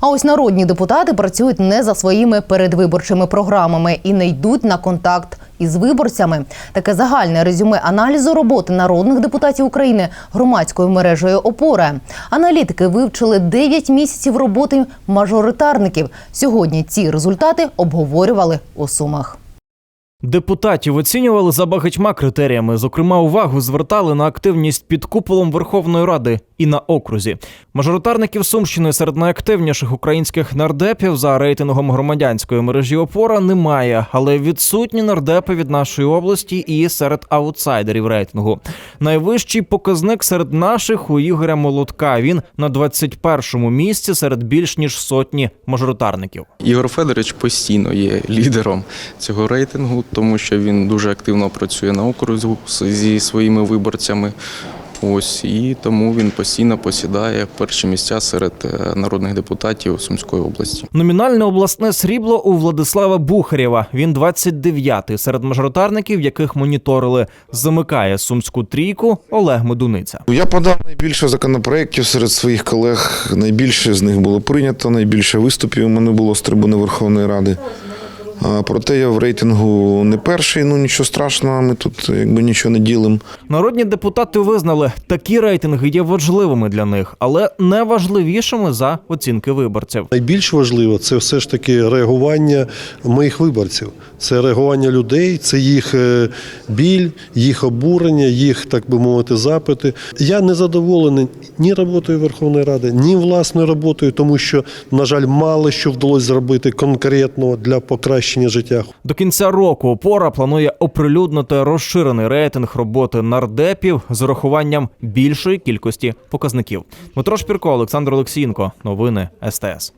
А ось народні депутати працюють не за своїми передвиборчими програмами і не йдуть на контакт із виборцями. Таке загальне резюме аналізу роботи народних депутатів України громадською мережею опора. Аналітики вивчили 9 місяців роботи мажоритарників. Сьогодні ці результати обговорювали у сумах. Депутатів оцінювали за багатьма критеріями. Зокрема, увагу звертали на активність під куполом Верховної Ради і на окрузі. Мажоритарників Сумщини серед найактивніших українських нардепів за рейтингом громадянської мережі опора немає, але відсутні нардепи від нашої області і серед аутсайдерів рейтингу. Найвищий показник серед наших у Ігоря Молотка. Він на 21-му місці серед більш ніж сотні мажоритарників. Ігор Федорович постійно є лідером цього рейтингу, тому що він дуже активно працює на окрузі зі своїми виборцями. Ось і тому він постійно посідає перші місця серед е, народних депутатів Сумської області. Номінальне обласне срібло у Владислава Бухарєва. Він 29-й серед мажоритарників, яких моніторили. Замикає сумську трійку Олег Медуниця. Я подав найбільше законопроєктів серед своїх колег. Найбільше з них було прийнято, найбільше виступів у мене було з трибуни Верховної Ради. Проте я в рейтингу не перший, ну нічого страшного, ми тут якби нічого не ділимо. Народні депутати визнали, такі рейтинги є важливими для них, але не важливішими за оцінки виборців. Найбільш важливо це все ж таки реагування моїх виборців. Це реагування людей, це їх е, біль, їх обурення, їх, так би мовити, запити. Я не задоволений ні роботою Верховної Ради, ні власною роботою, тому що, на жаль, мало що вдалося зробити конкретного для покращення життя. До кінця року опора планує оприлюднити розширений рейтинг роботи нардепів з урахуванням більшої кількості показників. Дмитро Шпірко, Олександр Олексієнко. Новини СТС.